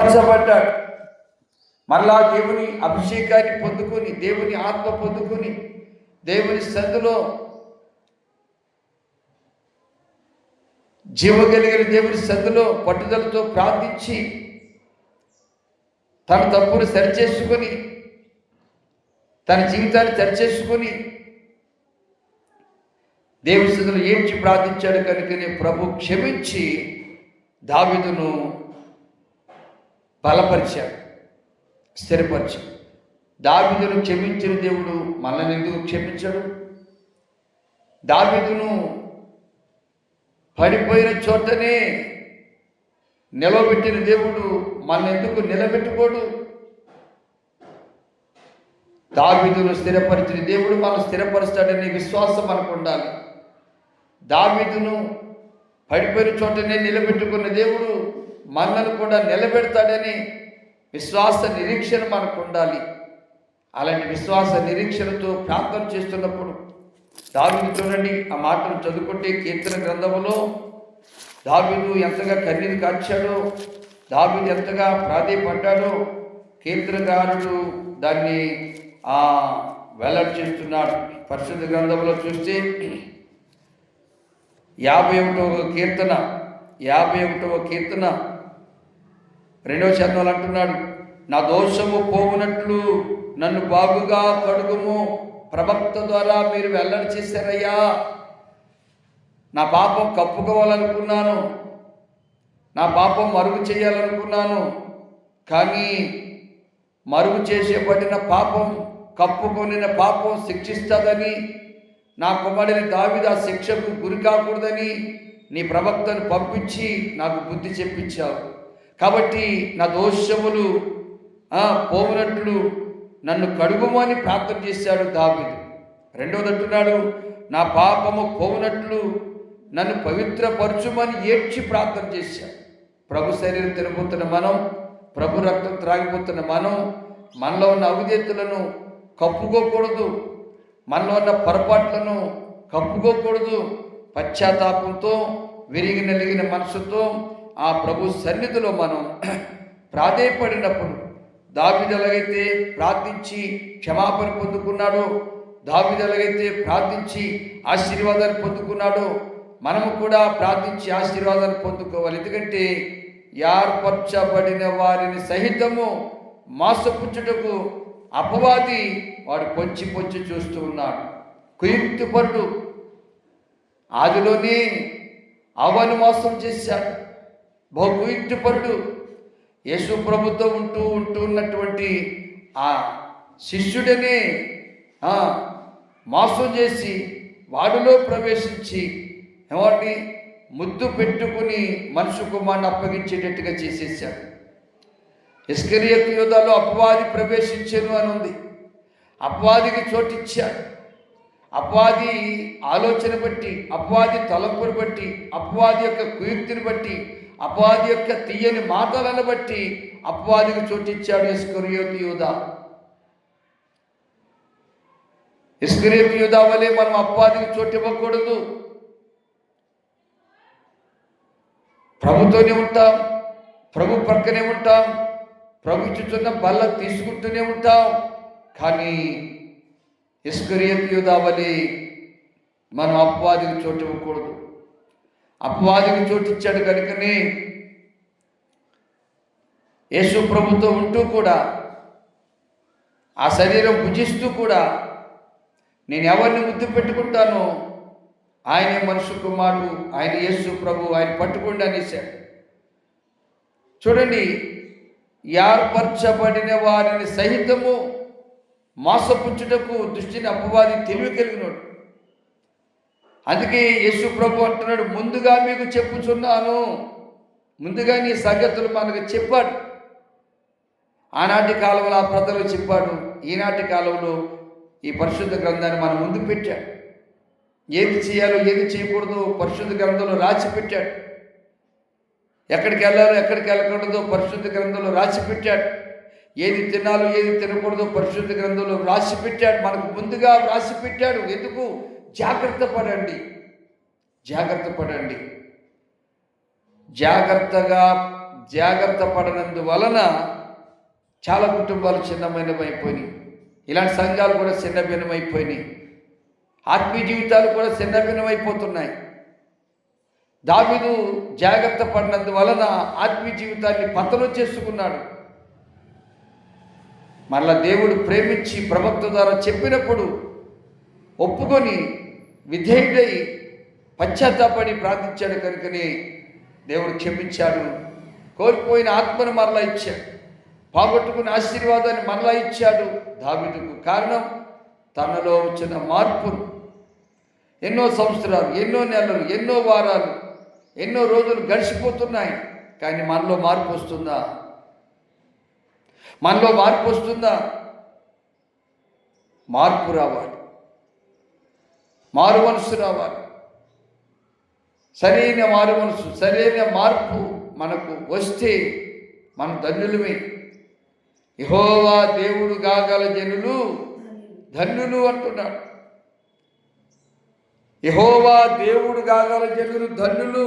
మార్చబడ్డాడు మరలా దేవుని అభిషేకాన్ని పొందుకొని దేవుని ఆత్మ పొందుకొని దేవుని సందులో జీవగలిగిన దేవుని సందులో పట్టుదలతో ప్రార్థించి తన తప్పును సరిచేసుకొని తన జీవితాన్ని సరిచేసుకొని దేవుని సందులో ఏడ్చి ప్రార్థించాడు కనుకనే ప్రభు క్షమించి దావిదును బలపరిచాడు స్థిరపరిచాడు. దావిదును క్షమించిన దేవుడు మనల్ని ఎందుకు క్షమించడు? దావిదును పడిపోయిన చోటనే నిలబెట్టిన దేవుడు మన ఎందుకు నిలబెట్టుకోడు? దావిదును స్థిరపరిచిన దేవుడు మనం స్థిరపరుస్తాడనే విశ్వాసం మనకు ఉండాలి. దావిదును పడిపోయిన చోటనే నిలబెట్టుకున్న దేవుడు మనల్ని కూడా నిలబెడతాడని విశ్వాస నిరీక్షణ మనకు ఉండాలి. అలాంటి విశ్వాస నిరీక్షణతో ప్రార్థన చేస్తున్నప్పుడు దావీదు చూడండి ఆ మాటను చదువుకుంటే కీర్తన గ్రంథంలో దావిదు ఎంతగా కన్నీరు కాచాడో దావిదు ఎంతగా ప్రాధేయపడ్డాడో కీర్తనకారుడు దాన్ని ఆ వెల్లడి చేస్తున్నాడు. పరిశుద్ధ గ్రంథంలో చూస్తే యాభై ఒకటవ కీర్తన యాభై ఒకటవ కీర్తన రెండవ చరణంలో అంటున్నాడు నా దోషము పోవునట్లు నన్ను బాగుగా కడుగుము. ప్రవక్త ద్వారా మీరు వెల్లడి చేశారయ్యా. నా పాపం కప్పుకోవాలనుకున్నాను. నా పాపం మరుగు చేయాలనుకున్నాను. కానీ మరుగు చేసేబడిన పాపం కప్పుకొనిన పాపం శిక్షిస్తుందని నా కుమారుని దావిద శిక్షకు గురి కాకూడదని నీ ప్రవక్తను పంపించి నాకు బుద్ధి చెప్పించావు. కాబట్టి నా దోషములు ఆ, పోవునట్లు నన్ను కడుగుమని ప్రార్థన చేశాడు దావీదు. రెండవది అంటున్నాడు నా పాపము పోవునట్లు నన్ను పవిత్రపరచుమని ఏడ్చి ప్రార్థన చేశాడు. ప్రభు శరీరం తినబోతున్న మనం ప్రభు రక్తం త్రాగిపోతున్న మనం మనలో ఉన్న అవిధేతులను కప్పుకోకూడదు మనలో ఉన్న పొరపాట్లను కప్పుకోకూడదు పశ్చాత్తాపంతో విరిగి నలిగిన మనసుతో ఆ ప్రభు సన్నిధిలో మనం ప్రాధేయపడినప్పుడు దావిదలగైతే ప్రార్థించి క్షమాపణ పొందుకున్నాడో దావిదలగైతే ప్రార్థించి ఆశీర్వాదాన్ని పొందుకున్నాడో మనము కూడా ప్రార్థించి ఆశీర్వాదాన్ని పొందుకోవాలి. ఎందుకంటే ఏర్పరచబడిన వారిని సహితము మాసపుచ్చుటకు అపవాది వాడు పొంచి పొంచి చూస్తూ ఉన్నాడు. కుయుక్తిపరుడు ఆదిలోనే అవను మోసం చేశాడు. బహు కుయుక్తిపరుడు యేసు ప్రభుతో ఉంటూ ఉంటూ ఉన్నటువంటి ఆ శిష్యుడనే ఆ, మోసం చేసి వాడిలో ప్రవేశించి ఎవరిని ముద్దు పెట్టుకుని మనుషు కుమారుని అప్పగించేటట్టుగా చేసేసాడు. ఇస్కరియత్ యోధాలో అపవాది ప్రవేశించాను అని ఉంది. అపవాదికి చోటిచ్చాడు. అపవాది ఆలోచన బట్టి అపవాది తలంపుని బట్టి అపవాది యొక్క కుయుక్తిని బట్టి అపవాది యొక్క తీయని మాటలను బట్టి అపవాదికి చోటిచ్చాడు ఇస్కరియోతి యూధ ఇస్కరియోతి యూధ వలె మనం అపవాదికి చోటు ఇవ్వకూడదు ప్రభుతోనే ఉంటాం ప్రభు పక్కనే ఉంటాం ప్రభు ఇచ్చుతున్న బల్ల తీసుకుంటూనే ఉంటాం. కానీ ఇస్కరియత్ వలె మనం అపవాదికి చోటు ఇవ్వకూడదు అపవాదికి చోటిచ్చాడు కనుకనే యేసు ప్రభుతో ఉంటూ కూడా ఆ శరీరం భుజిస్తూ కూడా నేను ఎవరిని ముద్దు పెట్టుకుంటానో ఆయనే మనుషు కుమారుడు ఆయన యేసు ప్రభు ఆయన పట్టుకోండి అనేశాడు. చూడండి ఏర్పరచబడిన వారిని సహితము మోసపుచ్చుటకు దృష్టిని అపవాది తెలివి కలిగినాడు. అందుకే యేసు ప్రభు అంటున్నాడు ముందుగా మీకు చెప్పుచున్నాను. ముందుగా నీ సంగతులు మనకు చెప్పాడు. ఆనాటి కాలంలో ఆ ప్రజలు చెప్పాడు ఈనాటి కాలంలో ఈ పరిశుద్ధ గ్రంథాన్ని మన ముందు పెట్టాడు. ఏది చేయాలో ఏది చేయకూడదో పరిశుద్ధ గ్రంథంలో రాసి పెట్టాడు. ఎక్కడికి వెళ్ళాలో ఎక్కడికి వెళ్ళకూడదో పరిశుద్ధ గ్రంథంలో రాసి పెట్టాడు. ఏది తినాలో ఏది తినకూడదో పరిశుద్ధ గ్రంథంలో రాసి పెట్టాడు. మనకు ముందుగా రాసి పెట్టాడు. ఎందుకు? జాగ్రత్త పడండి. జాగ్రత్త పడండి. జాగ్రత్తగా జాగ్రత్త పడనందువలన చాలా కుటుంబాలు చిన్నమైనమైపోయినాయి ఇలాంటి సంఘాలు కూడా చిన్నభిన్నమైపోయినాయి ఆత్మీయ జీవితాలు కూడా చిన్నభిన్నమైపోతున్నాయి దావిదు జాగ్రత్త పడినందువలన ఆత్మీయ జీవితాన్ని పతనం చేసుకున్నాడు. మరలా దేవుడు ప్రేమించి ప్రవక్త ద్వారా చెప్పినప్పుడు ఒప్పుకొని విధేయుడై పశ్చాత్తాపడి ప్రార్థించాడు కనుకనే దేవుడు క్షమించాడు. కోల్పోయిన ఆత్మను మరలా ఇచ్చాడు. పోగొట్టుకున్న ఆశీర్వాదాన్ని మరలా ఇచ్చాడు దావీదుకు. కారణం తనలో వచ్చిన మార్పును. ఎన్నో సంవత్సరాలు ఎన్నో నెలలు ఎన్నో వారాలు ఎన్నో రోజులు గడిచిపోతున్నాయి. కానీ మనలో మార్పు వస్తుందా? మనలో మార్పు వస్తుందా? మార్పు రావాలి. మారు మనసు రావాలి. సరైన మారు మనసు సరైన మార్పు మనకు వస్తే మన ధన్యులమే. యహోవా దేవుడు కాగల జనులు ధన్యులు అంటున్నాడు. యహోవా దేవుడు కాగల జనులు ధన్యులు